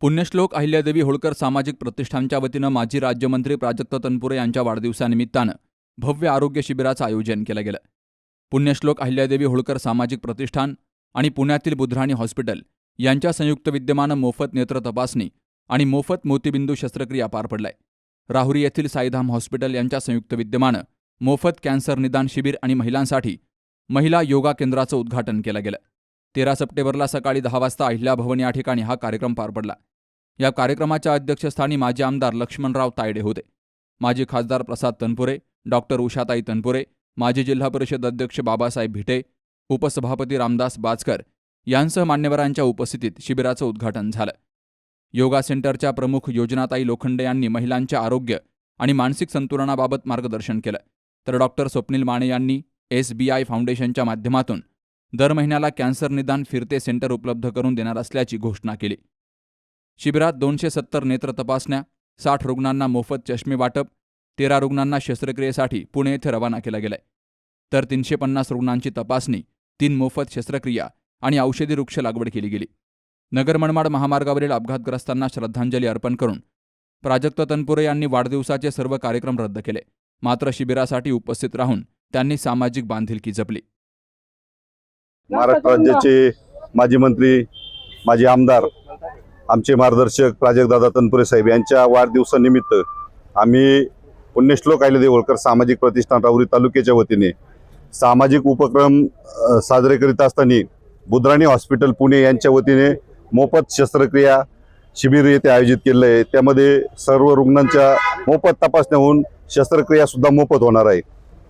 पुण्यश्लोक अहिल्यादेवी होळकर सामाजिक प्रतिष्ठानच्या वतीनं माजी राज्यमंत्री प्राजक्त तनपुरे यांच्या वाढदिवसानिमित्तानं भव्य आरोग्य शिबिराचं आयोजन केलं गेलं. पुण्यश्लोक अहिल्यादेवी होळकर सामाजिक प्रतिष्ठान आणि पुण्यातील बुधराणी हॉस्पिटल यांच्या संयुक्त विद्यमानं मोफत नेत्र तपासणी आणि मोफत मोतीबिंदू शस्त्रक्रिया पार पडलाय. राहुरी येथील साईधाम हॉस्पिटल यांच्या संयुक्त विद्यमानं मोफत कॅन्सर निदान शिबिर आणि महिलांसाठी महिला योगा केंद्राचं उद्घाटन केलं गेलं. तेरा सप्टेंबरला सकाळी दहा वाजता अहिल्या भवन या ठिकाणी हा कार्यक्रम पार पडला. या कार्यक्रमाच्या अध्यक्षस्थानी माजी आमदार लक्ष्मणराव तायडे होते. माजी खासदार प्रसाद तनपुरे डॉक्टर उषाताई तनपुरे माजी जिल्हा परिषद अध्यक्ष बाबासाहेब भिटे उपसभापती रामदास बाचकर यांसह मान्यवरांच्या उपस्थितीत शिबिराचं उद्घाटन झालं. योगा सेंटरच्या प्रमुख योजनाताई लोखंडे यांनी महिलांच्या आरोग्य आणि मानसिक संतुलनाबाबत मार्गदर्शन केलं. तर डॉक्टर स्वप्नील माने यांनी एस बी आय फाउंडेशनच्या माध्यमातून दर महिन्याला कॅन्सर निदान फिरते सेंटर उपलब्ध करून देणार असल्याची घोषणा केली. शिबिरात दोनशे सत्तर नेत्र तपासण्या साठ रुग्णांना मोफत चष्मे वाटप तेरा रुग्णांना शस्त्रक्रियेसाठी पुणे येथे रवाना केला गेलाय. तर तीनशे पन्नास रुग्णांची तपासणी तीन मोफत शस्त्रक्रिया आणि औषधी वृक्ष लागवड केली गेली. नगर मनमाड महामार्गावरील अपघातग्रस्तांना श्रद्धांजली अर्पण करून प्राजक्त तनपुरे यांनी वाढदिवसाचे सर्व कार्यक्रम रद्द केले. मात्र शिबिरासाठी उपस्थित राहून त्यांनी सामाजिक बांधिलकी जपली. महाराष्ट्र राज्याचे माजी मंत्री माजी आमदार आमचे मार्गदर्शक प्राजक्तदादा तनपुरे साहेब यांच्या वाढदिवसानिमित्त आम्ही पुण्यश्लोक आयले देवळकर सामाजिक प्रतिष्ठान राहुरी तालुक्याच्या वतीने सामाजिक उपक्रम साजरे करीत असताना बुद्राणी हॉस्पिटल पुणे यांच्या वतीने मोफत शस्त्रक्रिया शिबिर येथे आयोजित केलेलं आहे. त्यामध्ये सर्व रुग्णांच्या मोफत तपासण्या होऊन शस्त्रक्रियासुद्धा मोफत होणार आहे.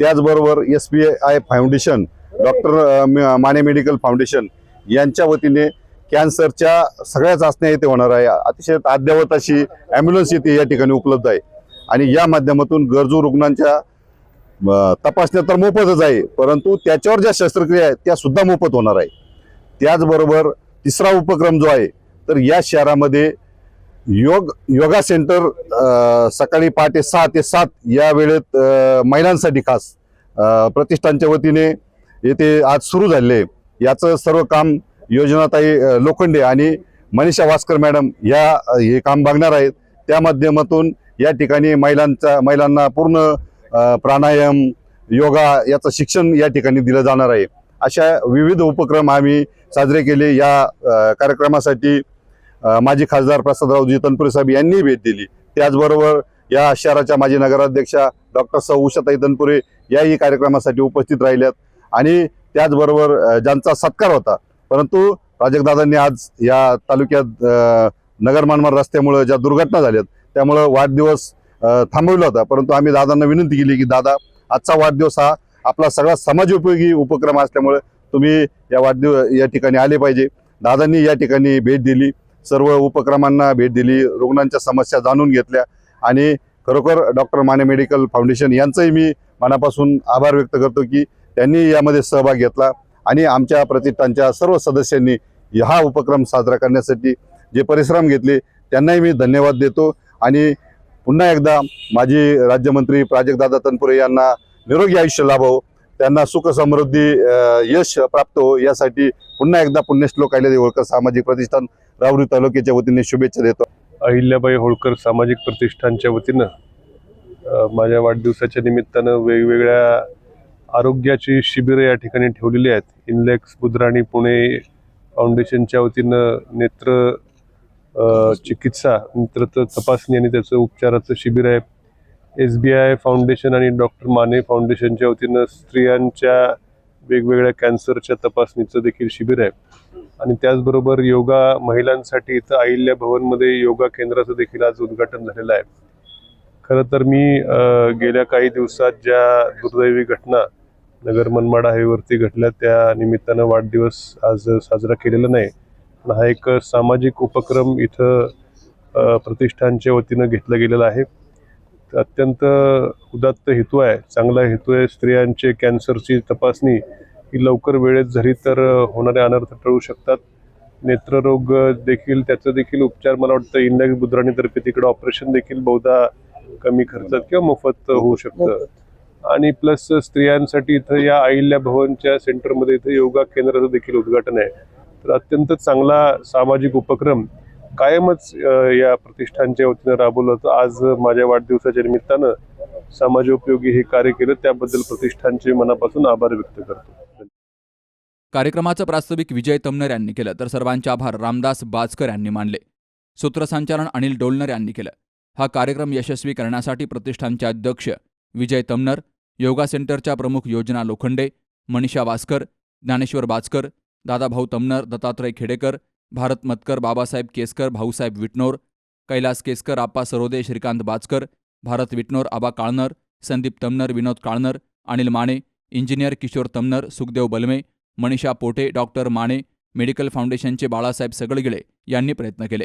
त्याचबरोबर S B I foundation doctor Mane medical foundation यांच्या वतीने कॅन्सरच्या सगळ्या चाचण्या येथे होणार आहे. अतिशय अद्यावत अशी ॲम्ब्युलन्स येथे या ठिकाणी उपलब्ध आहे. आणि या माध्यमातून गरजू रुग्णांच्या तपासण्या तर मोफतच आहे परंतु त्याच्यावर ज्या शस्त्रक्रिया आहेत त्या सुद्धा मोफत होणार आहे. त्याचबरोबर तिसरा उपक्रम जो आहे तर या शहरामध्ये योग योगा सेंटर सकाळी पहाटे सहा ते सात या वेळेत महिलांसाठी खास प्रतिष्ठानच्या वतीने येथे आज सुरू झालेले आहे. याचं सर्व काम योजनाताई लोखंडे आणि मनीषा वास्कर मॅडम या हे काम बघणार आहेत. त्या माध्यमातून या ठिकाणी महिलांचा महिलांना पूर्ण प्राणायाम योगा याचं शिक्षण या ठिकाणी दिलं जाणार आहे. अशा विविध उपक्रम आम्ही साजरे केले. या कार्यक्रमासाठी माजी खासदार प्रसादरावजी तनपुरे साहेब यांनी भेट दिली. त्याचबरोबर या शहराच्या माजी नगराध्यक्षा डॉक्टर सौ उषाताई तनपुरे याही कार्यक्रमासाठी उपस्थित राहिल्यात. आणि त्याचबरोबर ज्यांचा सत्कार होता. परंतु प्राजक्तदादांनी आज या तालुक्यात नगरमानमार रस्त्यामुळं ज्या दुर्घटना झाल्यात त्यामुळं वाढदिवस थांबविला थांबवला होता. परंतु आम्ही दादांना विनंती केली की दादा आजचा वाढदिवस हा आपला सगळा समाजोपयोगी उपक्रम असल्यामुळे तुम्ही या वाढदिवस या ठिकाणी आले पाहिजे. दादांनी या ठिकाणी भेट दिली. सर्व उपक्रमांना भेट दिली. रुग्णांच्या समस्या जाणून घेतल्या. आणि खरोखर डॉक्टर माने मेडिकल फाउंडेशन यांचंही मी मनापासून आभार व्यक्त करतो की त्यांनी यामध्ये सहभाग घेतला आणि आमच्या प्रतिष्ठानच्या सर्व सदस्यांनी हा उपक्रम साजरा करण्यासाठी जे परिश्रम घेतले त्यांनाही मी धन्यवाद देतो. आणि पुन्हा एकदा माजी राज्यमंत्री प्राजक्तदादा तनपुरे यांना निरोगी आयुष्य लाभावं त्यांना सुखसमृद्धी यश प्राप्त हो यासाठी पुन्हा एकदा पुण्यश्लोक अहिल्यादेवी होळकर सामाजिक प्रतिष्ठान राहुरी तालुक्याच्या वतीने शुभेच्छा देतो. अहिल्याबाई होळकर सामाजिक प्रतिष्ठानच्या वतीनं माझ्या वाढदिवसाच्या निमित्तानं वेगवेगळ्या आरोग्याची शिबिरं या ठिकाणी ठेवलेली आहेत. इनलेक्स बुधराणी पुणे फाउंडेशनच्या वतीनं नेत्र चिकित्सा नेत्र तपासणी आणि त्याचं उपचाराचं शिबिर आहे. एस बी आय फाउंडेशन आणि डॉक्टर माने फाउंडेशनच्या वतीनं स्त्रियांच्या वेगवेगळ्या कॅन्सरच्या तपासणीचं देखील शिबिर आहे. आणि त्याचबरोबर योगा महिलांसाठी इथं अहिल्या भवनमध्ये योगा केंद्राचं देखील आज उद्घाटन झालेलं आहे. खरं तर मी गेल्या काही दिवसात ज्या दुर्दैवी घटना नगर मनमाड हायवेवरती घडल्या त्या निमित्तानं वाढदिवस आज साजरा केलेला नाही. पण हा एक सामाजिक उपक्रम इथं प्रतिष्ठानच्या वतीनं घेतला गेलेला आहे. अत्यंत उदात्त हेतू आहे चांगला हेतू आहे स्त्रियांचे कॅन्सरची तपासणी. ही लवकर वेळेत झाली तर होणारे अनर्थ टळू शकतात. नेत्ररोग देखील त्याचं देखील उपचार मला वाटतं इंडेक्स बुद्राणीतर्फे तिकडे ऑपरेशन देखील बहुधा कमी खर्चात किंवा मोफत होऊ शकतं. आणि प्लस स्त्रियांसाठी इथं या अहिल्या भवनच्या सेंटरमध्ये इथं योगा केंद्राचं देखील उद्घाटन आहे. तर अत्यंत चांगला सामाजिक उपक्रम कायमच या प्रतिष्ठानच्या वतीनं राबवलं होतं. आज माझ्या वाढदिवसाच्या निमित्तानं समाजोपयोगी हे कार्य केलं. त्याबद्दल प्रतिष्ठानचे मनापासून आभार व्यक्त करतो. कार्यक्रमाचं प्रास्ताविक विजय तमनर यांनी केलं तर सर्वांचे आभार रामदास बाजकर यांनी मानले. सूत्रसंचालन अनिल डोलनर यांनी केलं. हा कार्यक्रम यशस्वी करण्यासाठी प्रतिष्ठानचे अध्यक्ष विजय तमनर योगा सेंटरच्या प्रमुख Yojana Lokhande Manisha Waskar Dnyaneshwar Bachkar Dadabhau Tamnar Dattatray Khedekar Bharat Matkar Babasaheb Keskar Bhausaheb Vitnor Kailas Keskar Appa Sarode Shrikant Bachkar Bharat Vitnor Aba Kalnar Sandeep Tamnar Vinod Kalnar Anil Mane engineer Kishor Tamnar Sukhdev Balme Manisha Pote doctor Mane medical फाउंडेशनचे बाळासाहेब सगळगिळे यांनी प्रयत्न केले.